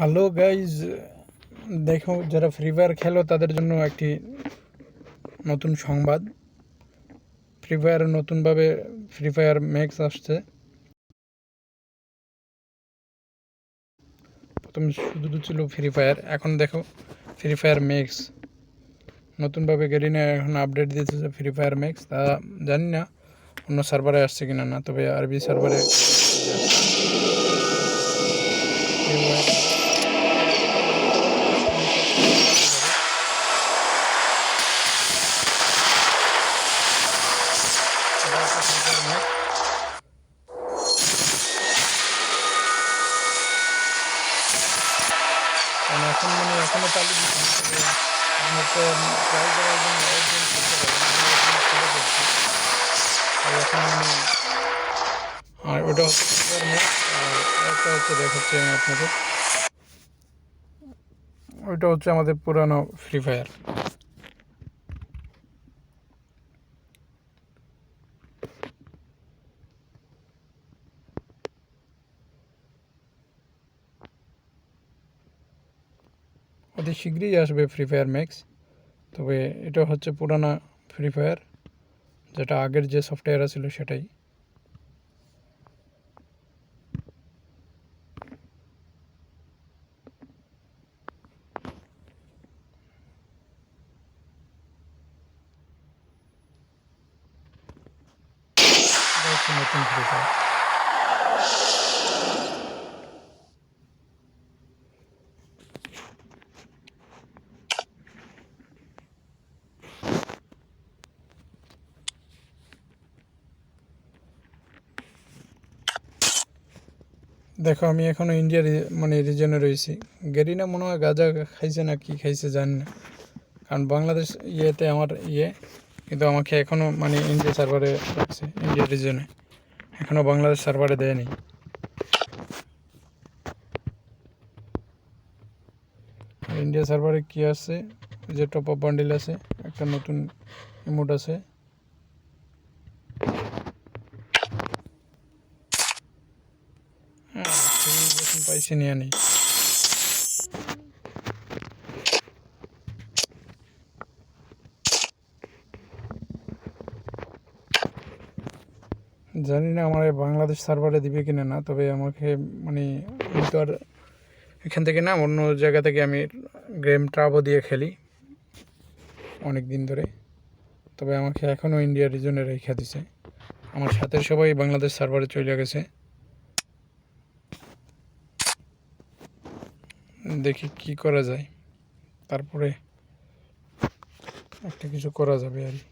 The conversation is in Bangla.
হ্যালো গাইজ দেখো, যারা ফ্রি ফায়ার খেলো, তাদের জন্য একটি নতুন সংবাদ। ফ্রি ফায়ার নতুনভাবে ফ্রি ফায়ার ম্যাক্স আসছে। প্রথমে শুধু ছিল ফ্রি ফায়ার এখন দেখো ফ্রি ফায়ার ম্যাক্স নতুনভাবে গেরিনা এখন আপডেট দিতেছে ফ্রি ফায়ার ম্যাক্স তা জানি না, অন্য সার্ভারে আসছে কিনা না, তবে আরবি সার্ভারে কারণ এখন মানে চালু এখন ওটা হচ্ছে হচ্ছে ওইটা হচ্ছে আমাদের পুরানো ফ্রি ফায়ার অতি শীঘ্রই আসবে ফ্রি ফায়ার ম্যাক্স তবে এটা হচ্ছে পুরানা ফ্রি ফায়ার যেটা আগের যে সফটওয়্যার ছিল সেটাই। এটা হচ্ছে নতুন ফ্রি ফায়ার দেখো, আমি এখনও ইন্ডিয়ার মানে রিজনে রয়েছি। গেরিনা মনে হয় গাঁজা খাইছে না কি খাইছে জানি না। কারণ বাংলাদেশ ইয়েতে আমার ইয়ে কিন্তু আমাকে এখনও মানে ইন্ডিয়া সার্ভারে রাখছে ইন্ডিয়া রিজনে এখনও বাংলাদেশ সার্ভারে দেয়নি। ইন্ডিয়া সার্ভারে কি আছে? যে টপ আপ বান্ডিল আছে, একটা নতুন ইমোট আছে হ্যাঁ যখন পাইছি নিয়ে নেই। জানি না আমার বাংলাদেশ সার্ভারে দিবে কিনা না, তবে আমাকে মানে তো আর এখান থেকে না অন্য জায়গা থেকে আমি গেম ট্রাভো দিয়ে খেলি অনেক দিন ধরে। তবে আমাকে এখনও ইন্ডিয়া রিজনে রেখে দিছে। আমার সাথে সবাই বাংলাদেশ সার্ভারে চলে গেছে। দেখি কি করা যায়। তারপরে একটা কিছু করা যাবে আর কি।